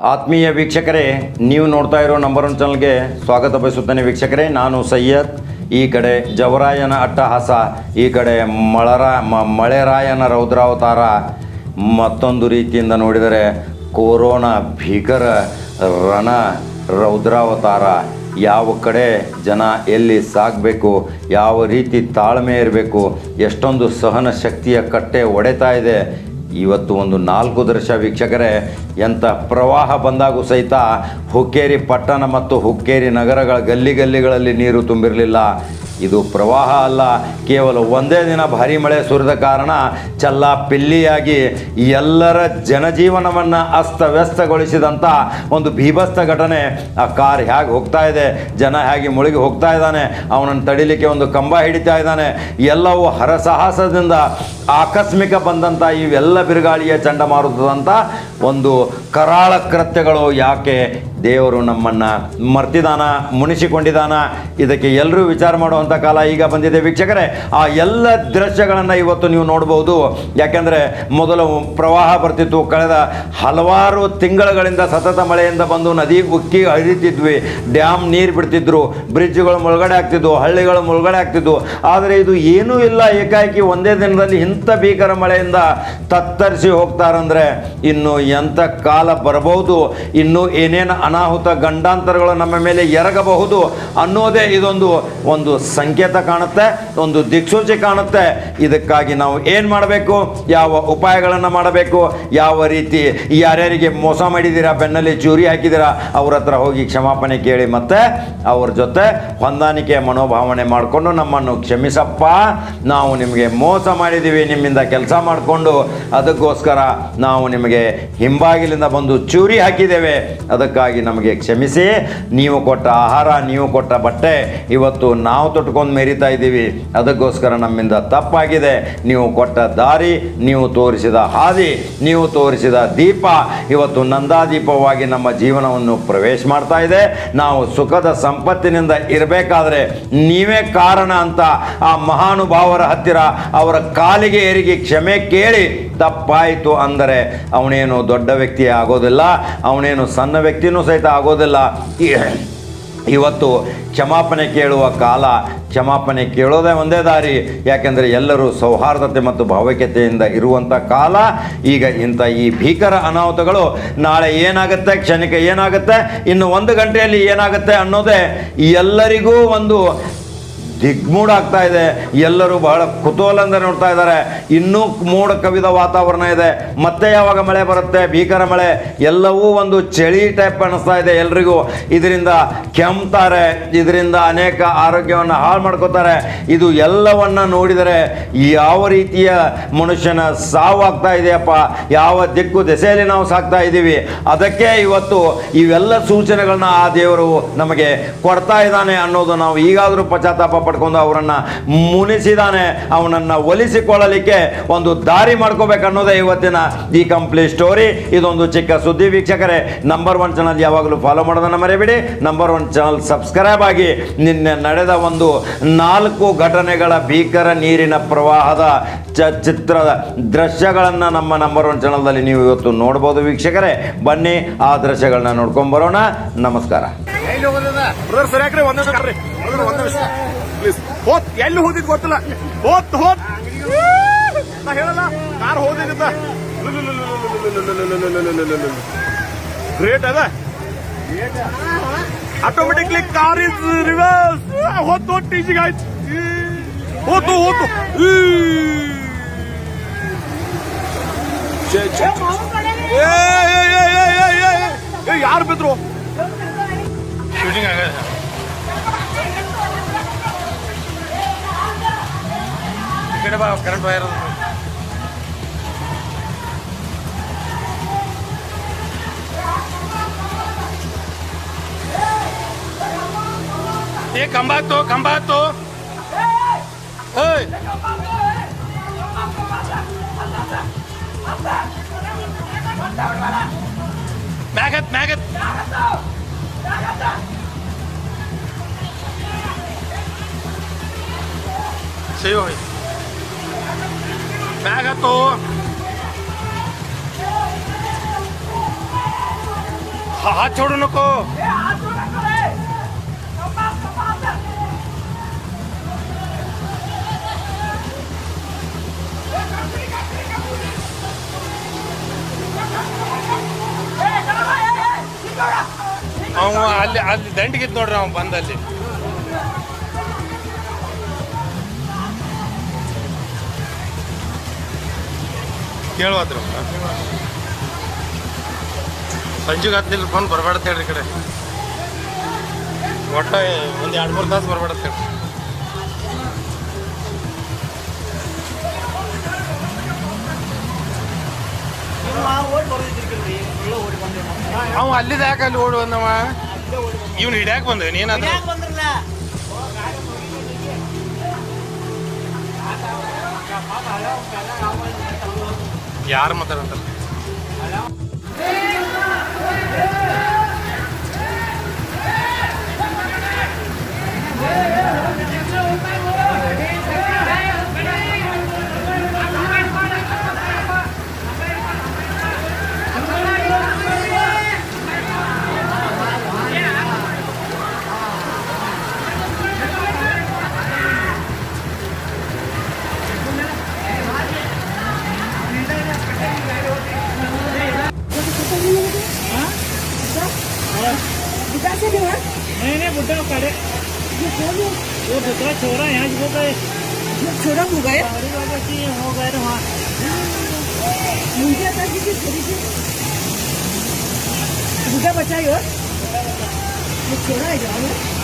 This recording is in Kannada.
ಆತ್ಮೀಯ ವೀಕ್ಷಕರೇ, ನೀವು ನೋಡ್ತಾ ಇರೋ ನಂಬರ್ ಒನ್ ಚಾನಲ್ಗೆ ಸ್ವಾಗತ ಬಯಸುತ್ತೇನೆ ವೀಕ್ಷಕರೇ. ನಾನು ಸೈಯದ್, ಈ ಕಡೆ ಜವರಾಯನ ಅಟ್ಟಹಾಸ, ಈ ಕಡೆ ಮಳರ ಮಳೆರಾಯನ ರೌದ್ರಾವತಾರ. ಮತ್ತೊಂದು ರೀತಿಯಿಂದ ನೋಡಿದರೆ ಕೊರೋನಾ ಭೀಕರ ರಣ ರೌದ್ರಾವತಾರ. ಯಾವ ಕಡೆ ಜನ ಎಲ್ಲಿ ಸಾಗಬೇಕು, ಯಾವ ರೀತಿ ತಾಳ್ಮೆ ಇರಬೇಕು, ಎಷ್ಟೊಂದು ಸಹನ ಶಕ್ತಿಯ ಕಟ್ಟೆ ಒಡೆತಾ ಇದೆ ಇವತ್ತು ಒಂದು ನಾಲ್ಕು ದರ್ಶ ವೀಕ್ಷಕರೇ, ಎಂಥ ಪ್ರವಾಹ ಬಂದಾಗೂ ಸಹಿತ ಹುಕ್ಕೇರಿ ಪಟ್ಟಣ ಮತ್ತು ಹುಕ್ಕೇರಿ ನಗರಗಳ ಗಲ್ಲಿ ಗಲ್ಲಿಗಳಲ್ಲಿ ನೀರು ತುಂಬಿರಲಿಲ್ಲ. ಇದು ಪ್ರವಾಹ ಅಲ್ಲ, ಕೇವಲ ಒಂದೇ ದಿನ ಭಾರಿ ಮಳೆ ಸುರಿದ ಕಾರಣ ಚಲ್ಲ ಪಿಲ್ಲಿಯಾಗಿ ಎಲ್ಲರ ಜನಜೀವನವನ್ನು ಅಸ್ತವ್ಯಸ್ತಗೊಳಿಸಿದಂಥ ಒಂದು ಭೀಭತ್ಸ ಘಟನೆ. ಆ ಕಾರ್ ಹೇಗೆ ಹೋಗ್ತಾ ಇದೆ, ಜನ ಹೇಗೆ ಮುಳುಗಿ ಹೋಗ್ತಾ ಇದ್ದಾನೆ, ಅವನನ್ನು ತಡಿಲಿಕ್ಕೆ ಒಂದು ಕಂಬ ಹಿಡಿತಾ ಇದ್ದಾನೆ, ಎಲ್ಲವೂ ಹರಸಾಹಸದಿಂದ ಆಕಸ್ಮಿಕ ಬಂದಂಥ ಇವೆಲ್ಲ ಬಿರುಗಾಳಿಯ ಚಂಡಮಾರುತದಂಥ ಒಂದು ಕರಾಳ ಕೃತ್ಯಗಳು ಯಾಕೆ ದೇವರು ನಮ್ಮನ್ನು ಮರ್ತಿದಾನ ಮುನಿಸಿಕೊಂಡಿದ್ದಾನ ಇದಕ್ಕೆ ಎಲ್ಲರೂ ವಿಚಾರ ಮಾಡುವಂಥ ಕಾಲ ಈಗ ಬಂದಿದೆ ವೀಕ್ಷಕರೇ. ಆ ಎಲ್ಲ ದೃಶ್ಯಗಳನ್ನು ಇವತ್ತು ನೀವು ನೋಡ್ಬೋದು. ಯಾಕೆಂದರೆ ಮೊದಲು ಪ್ರವಾಹ ಬರ್ತಿತ್ತು. ಕಳೆದ ಹಲವಾರು ತಿಂಗಳುಗಳಿಂದ ಸತತ ಮಳೆಯಿಂದ ಬಂದು ನದಿ ಉಕ್ಕಿ ಹರಿತಿದ್ವಿ. ಡ್ಯಾಮ್ ನೀರು ಬಿಡ್ತಿದ್ರು. ಬ್ರಿಡ್ಜ್ಗಳು ಮುಳುಗಡೆ ಆಗ್ತಿದ್ವು. ಹಳ್ಳಿಗಳು ಮುಳುಗಡೆ ಆಗ್ತಿದ್ವು. ಆದರೆ ಇದು ಏನೂ ಇಲ್ಲ. ಏಕಾಏಕಿ ಒಂದೇ ದಿನದಲ್ಲಿ ಇಂಥ ಭೀಕರ ಮಳೆಯಿಂದ ತತ್ತರಿಸಿ ಹೋಗ್ತಾರಂದರೆ ಇನ್ನು ಎಂಥ ಕಾಲ ಬರಬಹುದು, ಇನ್ನು ಏನೇನು ಅನಾಹುತ ಗಂಡಾಂತರಗಳು ನಮ್ಮ ಮೇಲೆ ಎರಗಬಹುದು ಅನ್ನೋದೇ ಇದೊಂದು, ಒಂದು ಸಂಕೇತ ಕಾಣುತ್ತೆ, ಒಂದು ದಿಕ್ಸೂಚಿ ಕಾಣುತ್ತೆ. ಇದಕ್ಕಾಗಿ ನಾವು ಏನು ಮಾಡಬೇಕು, ಯಾವ ಉಪಾಯಗಳನ್ನು ಮಾಡಬೇಕು, ಯಾವ ರೀತಿ ಯಾರ್ಯಾರಿಗೆ ಮೋಸ ಮಾಡಿದ್ದೀರಾ, ಬೆನ್ನಲ್ಲಿ ಚೂರಿ ಹಾಕಿದ್ದೀರಾ, ಅವ್ರ ಹತ್ರ ಹೋಗಿ ಕ್ಷಮಾಪಣೆ ಕೇಳಿ ಮತ್ತೆ ಅವ್ರ ಜೊತೆ ಹೊಂದಾಣಿಕೆ ಮನೋಭಾವನೆ ಮಾಡಿಕೊಂಡು ನಮ್ಮನ್ನು ಕ್ಷಮಿಸಪ್ಪ, ನಾವು ನಿಮಗೆ ಮೋಸ ಮಾಡಿದ್ದೀವಿ. ನಿಮ್ಮಿಂದ ಕೆಲಸ ಮಾಡಿಕೊಂಡು ಅದಕ್ಕೋಸ್ಕರ ನಾವು ನಿಮಗೆ ಹಿಂಬಾಗಿಲಿಂದ ಬಂದು ಚೂರಿ ಹಾಕಿದ್ದೇವೆ. ಅದಕ್ಕಾಗಿ ನಮಗೆ ಕ್ಷಮಿಸಿ. ನೀವು ಕೊಟ್ಟ ಆಹಾರ, ನೀವು ಕೊಟ್ಟ ಬಟ್ಟೆ ಇವತ್ತು ನಾವು ತೊಟ್ಕೊಂಡು ಮೆರಿತಾ ಇದ್ದೀವಿ. ಅದಕ್ಕೋಸ್ಕರ ನಮ್ಮಿಂದ ತಪ್ಪಾಗಿದೆ. ನೀವು ಕೊಟ್ಟ ದಾರಿ, ನೀವು ತೋರಿಸಿದ ಹಾದಿ, ನೀವು ತೋರಿಸಿದ ದೀಪ ಇವತ್ತು ನಂದಾದೀಪವಾಗಿ ನಮ್ಮ ಜೀವನವನ್ನು ಪ್ರವೇಶ ಮಾಡ್ತಾ ಇದೆ. ನಾವು ಸುಖದ ಸಂಪತ್ತಿನಿಂದ ಇರಬೇಕಾದ್ರೆ ನೀವೇ ಕಾರಣ ಅಂತ ಆ ಮಹಾನುಭಾವರ ಹತ್ತಿರ ಅವರ ಕಾಲಿಗೆ ಏರಿಗಿ ಕ್ಷಮೆ ಕೇಳಿ ತಪ್ಪಾಯಿತು ಅಂದರೆ ಅವನೇನು ದೊಡ್ಡ ವ್ಯಕ್ತಿ ಆಗೋದಿಲ್ಲ, ಅವನೇನು ಸಣ್ಣ ವ್ಯಕ್ತಿನೂ ಸಹಿತ ಆಗೋದಿಲ್ಲ. ಇವತ್ತು ಕ್ಷಮಾಪಣೆ ಕೇಳುವ ಕಾಲ, ಕ್ಷಮಾಪಣೆ ಕೇಳೋದೇ ಒಂದೇ ದಾರಿ. ಯಾಕೆಂದರೆ ಎಲ್ಲರೂ ಸೌಹಾರ್ದತೆ ಮತ್ತು ಭಾವೈಕ್ಯತೆಯಿಂದ ಇರುವಂಥ ಕಾಲ. ಈಗ ಇಂಥ ಈ ಭೀಕರ ಅನಾಹುತಗಳು ನಾಳೆ ಏನಾಗುತ್ತೆ ಕ್ಷಣಿಕ ಏನಾಗುತ್ತೆ, ಇನ್ನು ಒಂದು ಗಂಟೆಯಲ್ಲಿ ಏನಾಗುತ್ತೆ ಅನ್ನೋದೇ ಎಲ್ಲರಿಗೂ ಒಂದು ದಿಗ್ಮೂಢ ಆಗ್ತಾ ಇದೆ. ಎಲ್ಲರೂ ಬಹಳ ಕುತೂಹಲದಿಂದ ನೋಡ್ತಾ ಇದ್ದಾರೆ. ಇನ್ನೂ ಮೋಡ ಕವಿದ ವಾತಾವರಣ ಇದೆ. ಮತ್ತೆ ಯಾವಾಗ ಮಳೆ ಬರುತ್ತೆ? ಭೀಕರ ಮಳೆ. ಎಲ್ಲವೂ ಒಂದು ಚಳಿ ಟೈಪ್ ಅನಿಸ್ತಾ ಇದೆ ಎಲ್ರಿಗೂ. ಇದರಿಂದ ಕೆಮ್ತಾರೆ. ಇದರಿಂದ ಅನೇಕ ಆರೋಗ್ಯವನ್ನು ಹಾಳು ಮಾಡ್ಕೋತಾರೆ. ಇದು ಎಲ್ಲವನ್ನ ನೋಡಿದರೆ ಯಾವ ರೀತಿಯ ಮನುಷ್ಯನ ಸಾವು ಆಗ್ತಾ ಇದೆಯಪ್ಪ? ಯಾವ ದಿಕ್ಕು ದೆಸೆಯಲ್ಲಿ ನಾವು ಸಾಕ್ತಾ ಇದ್ದೀವಿ ಅದಕ್ಕೆ ಇವತ್ತು ಇವೆಲ್ಲ ಸೂಚನೆಗಳನ್ನ ಆ ದೇವರು ನಮಗೆ ಕೊಡ್ತಾ ಇದ್ದಾನೆ ಅನ್ನೋದು ನಾವು ಈಗಾದರೂ ಪಶ್ಚಾತ್ತಾಪ ಪಡ್ಕೊಂಡು ಅವರನ್ನ ಮುನಿಸಿದಾನೆ, ಅವನನ್ನ ಒಲಿಸಿಕೊಳ್ಳಲಿಕ್ಕೆ ಒಂದು ದಾರಿ ಮಾಡ್ಕೋಬೇಕು ಅನ್ನೋದೇ ಇವತ್ತಿನ ಈ ಕಂಪ್ಲೀಟ್ ಸ್ಟೋರಿ. ಇದೊಂದು ಚಿಕ್ಕ ಸುದ್ದಿ ವೀಕ್ಷಕರೇ ನಂಬರ್ ಒನ್ ಚಾನಲ್ ಯಾವಾಗಲೂ ಫಾಲೋ ಮಾಡೋದನ್ನ ಮರೆಯಬೇಡಿ ನಂಬರ್ ಒನ್ ಚಾನಲ್ ಸಬ್ಸ್ಕ್ರೈಬ್ ಆಗಿ ನಿನ್ನೆ ನಡೆದ ಒಂದು ನಾಲ್ಕು ಘಟನೆಗಳ ಭೀಕರ ನೀರಿನ ಪ್ರವಾಹದ ಚ ಚಿತ್ರದ ದೃಶ್ಯಗಳನ್ನು ನಮ್ಮ ನಂಬರ್ ಒನ್ ಚಾನಲ್ದಲ್ಲಿ ನೀವು ಇವತ್ತು ನೋಡ್ಬೋದು ವೀಕ್ಷಕರೇ. ಬನ್ನಿ, ಆ ದೃಶ್ಯಗಳನ್ನ ನೋಡ್ಕೊಂಡ್ ಬರೋಣ. ನಮಸ್ಕಾರ. ಪ್ಲೀಸ್ ಹೋತ್, ಎಲ್ಲಿ ಹೋದಿದ್ ಗೊತ್ತಿಲ್ಲ. ಹೋತ್ ಹೋತ್. ನಾ ಹೇಳಲ್ಲ, ಕಾರ್ ಹೋದಿದ್ದ ಗ್ರೇಟ್ ಅದ? ಆಟೋಮೆಟಿಕ್ಲಿ ಕಾರ್ ಇಸ್ ರಿವರ್ಸ್ ಹೋತ್ ಹೋತ್ ಟೀಚಿಂಗ್ ಆಯ್ತು. ಹೋತು ಹೋತು. ಯಾರು ಬಿದ್ರು? ಶೂಟಿಂಗ್ ಆಗದ ಈ ಕಡೆ ಬಾ ಕರೆಂಟ್ ವೈರ್ ಅದ ಏ ಕಂಬ ಹತ್ತು ಕಂಬ ಹತ್ತು ಏಯ್ ಮ್ಯಾಗ ಹತ್ತು ಹಾತ್ ಚೋಡು ನಕ್ಕು ಅವ ಅಲ್ಲಿ ಅಲ್ಲಿ ದಂಡಿಗಿತ್ತು ನೋಡ್ರಿ ಅವ್ನು ಬಂದಲ್ಲಿ. ಕೇಳುವತ್ರಿ ಸಂಜೆಗೆ ಹತ್ತಿಲ್ಲ ಬಂದು ಬರ್ಬೇಡತ್ ಹೇಳ್ರಿ ಕಡೆ. ಒಟ್ಟ ಒಂದು ಎರಡು ಮೂರು ತಾಸು ಬರ್ಬೇಡತ್ ಹೇಳಿ ಅವ ಅಲ್ಲಿದ ಯಾಕೆ ಅಲ್ಲಿ ಓಡಿ ಬಂದವ? ಇವ್ನು ಹಿಡ್ಯಾಕ್ ಬಂದವ ನೀನಾದ್ರು ಯಾರು ಮಾತಾಡಂತಲ್ಲ नहीं नहीं बुढ़ा करे वो दूसरा छोरा यहाँ से हो गए छोरा हो गए हमारी बाबा की हो गए तो वहाँ मुझे आता कि छोरी से बुढ़ा बचाई और वो छोरा है जाओ